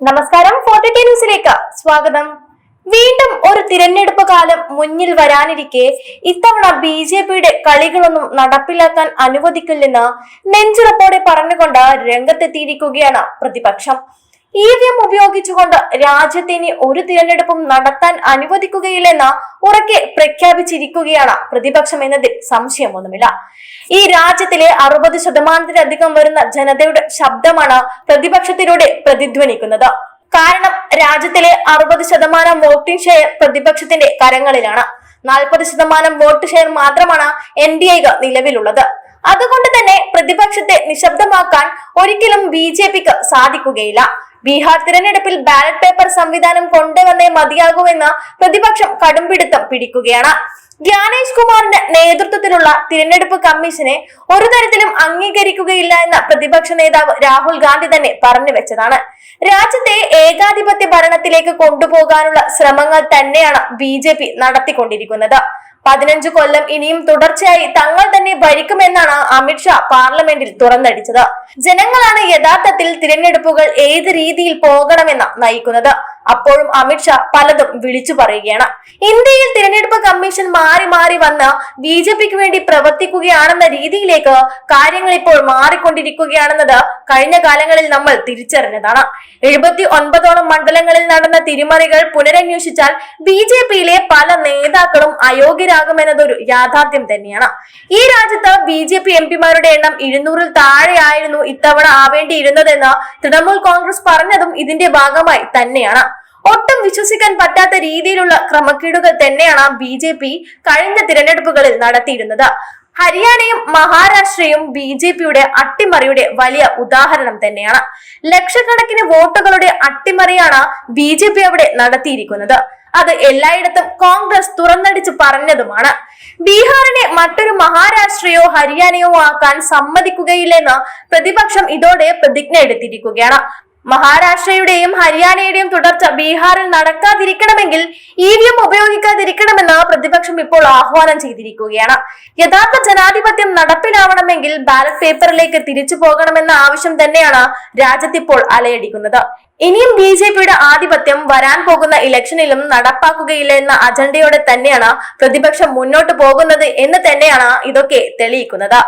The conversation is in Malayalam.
നമസ്കാരം ഫോർട്ടി ന്യൂസിലേക്ക് സ്വാഗതം. വീണ്ടും ഒരു തിരഞ്ഞെടുപ്പ് കാലം മുന്നിൽ വരാനിരിക്കെ ഇത്തവണ ബി ജെ പിയുടെ കളികളൊന്നും നടപ്പിലാക്കാൻ അനുവദിക്കില്ലെന്ന് നെഞ്ചുറപ്പോടെ പറഞ്ഞുകൊണ്ട് രംഗത്തെത്തിയിരിക്കുകയാണ് പ്രതിപക്ഷം. ഇ വി എം ഉപയോഗിച്ചുകൊണ്ട് രാജ്യത്ത് ഇനി ഒരു തിരഞ്ഞെടുപ്പും നടത്താൻ അനുവദിക്കുകയില്ലെന്ന് ഉറക്കെ പ്രഖ്യാപിച്ചിരിക്കുകയാണ് പ്രതിപക്ഷം എന്നതിൽ സംശയമൊന്നുമില്ല. ഈ രാജ്യത്തിലെ അറുപത് ശതമാനത്തിലധികം വരുന്ന ജനതയുടെ ശബ്ദമാണ് പ്രതിപക്ഷത്തിലൂടെ പ്രതിധ്വനിക്കുന്നത്. കാരണം രാജ്യത്തിലെ അറുപത് ശതമാനം വോട്ടിംഗ് ഷെയർ പ്രതിപക്ഷത്തിന്റെ കരങ്ങളിലാണ്. നാൽപ്പത് ശതമാനം വോട്ട് ഷെയർ മാത്രമാണ് എൻ ഡി എക്ക് നിലവിലുള്ളത്. അതുകൊണ്ട് തന്നെ പ്രതിപക്ഷത്തെ നിശബ്ദമാക്കാൻ ഒരിക്കലും ബി ജെ പിക്ക് സാധിക്കുകയില്ല. ബീഹാർ തിരഞ്ഞെടുപ്പിൽ ബാലറ്റ് പേപ്പർ സംവിധാനം കൊണ്ടുവന്നേ മതിയാകുമെന്ന് പ്രതിപക്ഷം കടുംപിടുത്തം പിടിക്കുകയാണ്. ജ്ഞാനേഷ് കുമാറിന്റെ നേതൃത്വത്തിലുള്ള തിരഞ്ഞെടുപ്പ് കമ്മീഷനെ ഒരു തരത്തിലും അംഗീകരിക്കുകയില്ല എന്ന പ്രതിപക്ഷ നേതാവ് രാഹുൽ ഗാന്ധി തന്നെ പറഞ്ഞു വെച്ചതാണ്. രാജ്യത്തെ ഏകാധിപത്യ ഭരണത്തിലേക്ക് കൊണ്ടുപോകാനുള്ള ശ്രമങ്ങൾ തന്നെയാണ് ബി നടത്തിക്കൊണ്ടിരിക്കുന്നത്. പതിനഞ്ചു കൊല്ലം ഇനിയും തുടർച്ചയായി തങ്ങൾ തന്നെ ഭരിക്കുമെന്നാണ് അമിത്ഷാ പാർലമെന്റിൽ തുറന്നടിച്ചത്. ജനങ്ങളാണ് യഥാർത്ഥത്തിൽ തിരഞ്ഞെടുപ്പുകൾ ഏത് രീതിയിൽ പോകണമെന്ന് നയിക്കുന്നത്. അപ്പോഴും അമിത്ഷാ പലതും വിളിച്ചു പറയുകയാണ്. ഇന്ത്യയിൽ തിരഞ്ഞെടുപ്പ് കമ്മീഷൻ മാറി മാറി വന്ന് ബി ജെ പിക്ക് വേണ്ടി പ്രവർത്തിക്കുകയാണെന്ന രീതിയിലേക്ക് കാര്യങ്ങൾ ഇപ്പോൾ മാറിക്കൊണ്ടിരിക്കുകയാണെന്നത് കഴിഞ്ഞ കാലങ്ങളിൽ നമ്മൾ തിരിച്ചറിഞ്ഞതാണ്. എഴുപത്തി ഒൻപതോളം മണ്ഡലങ്ങളിൽ നടന്ന തിരിമറികൾ പുനരന്വേഷിച്ചാൽ ബി ജെ പിയിലെ പല നേതാക്കളും അയോഗ്യരാകുമെന്നതൊരു യാഥാർത്ഥ്യം തന്നെയാണ്. ഈ രാജ്യത്ത് ബി ജെ പി എം പിമാരുടെ എണ്ണം ഇരുന്നൂറിൽ താഴെയായിരുന്നു ഇത്തവണ ആവേണ്ടിയിരുന്നതെന്ന് തൃണമൂൽ കോൺഗ്രസ് പറഞ്ഞതും ഇതിന്റെ ഭാഗമായി തന്നെയാണ്. ഒട്ടും വിശ്വസിക്കാൻ പറ്റാത്ത രീതിയിലുള്ള ക്രമക്കേടുകൾ തന്നെയാണ് ബി ജെ പി കഴിഞ്ഞ തിരഞ്ഞെടുപ്പുകളിൽ നടത്തിയിരുന്നത്. ഹരിയാനയും മഹാരാഷ്ട്രയും ബി ജെ പിയുടെ അട്ടിമറിയുടെ വലിയ ഉദാഹരണം തന്നെയാണ്. ലക്ഷക്കണക്കിന് വോട്ടുകളുടെ അട്ടിമറിയാണ് ബി ജെ പി അവിടെ നടത്തിയിരിക്കുന്നത്. അത് എല്ലായിടത്തും കോൺഗ്രസ് തുറന്നടിച്ച് പറഞ്ഞതുമാണ്. ബീഹാറിനെ മറ്റൊരു മഹാരാഷ്ട്രയോ ഹരിയാനയോ ആക്കാൻ സമ്മതിക്കുകയില്ലെന്ന് പ്രതിപക്ഷം ഇതോടെ പ്രതിജ്ഞ എടുത്തിരിക്കുകയാണ്. മഹാരാഷ്ട്രയുടെയും ഹരിയാനയുടെയും തുടർച്ച ബീഹാറിൽ നടക്കാതിരിക്കണമെങ്കിൽ ഇ വി എം ഉപയോഗിക്കാതിരിക്കണമെന്ന് പ്രതിപക്ഷം ഇപ്പോൾ ആഹ്വാനം ചെയ്തിരിക്കുകയാണ്. യഥാർത്ഥ ജനാധിപത്യം നടപ്പിലാവണമെങ്കിൽ ബാലറ്റ് പേപ്പറിലേക്ക് തിരിച്ചു പോകണമെന്ന ആവശ്യം തന്നെയാണ് രാജ്യത്തിപ്പോൾ അലയടിക്കുന്നത്. ഇനിയും ബി ജെ പിയുടെ ആധിപത്യം വരാൻ പോകുന്ന ഇലക്ഷനിലും നടപ്പാക്കുകയില്ല എന്ന അജണ്ടയോടെ തന്നെയാണ് പ്രതിപക്ഷം മുന്നോട്ട് പോകുന്നത് എന്ന് തന്നെയാണ് ഇതൊക്കെ തെളിയിക്കുന്നത്.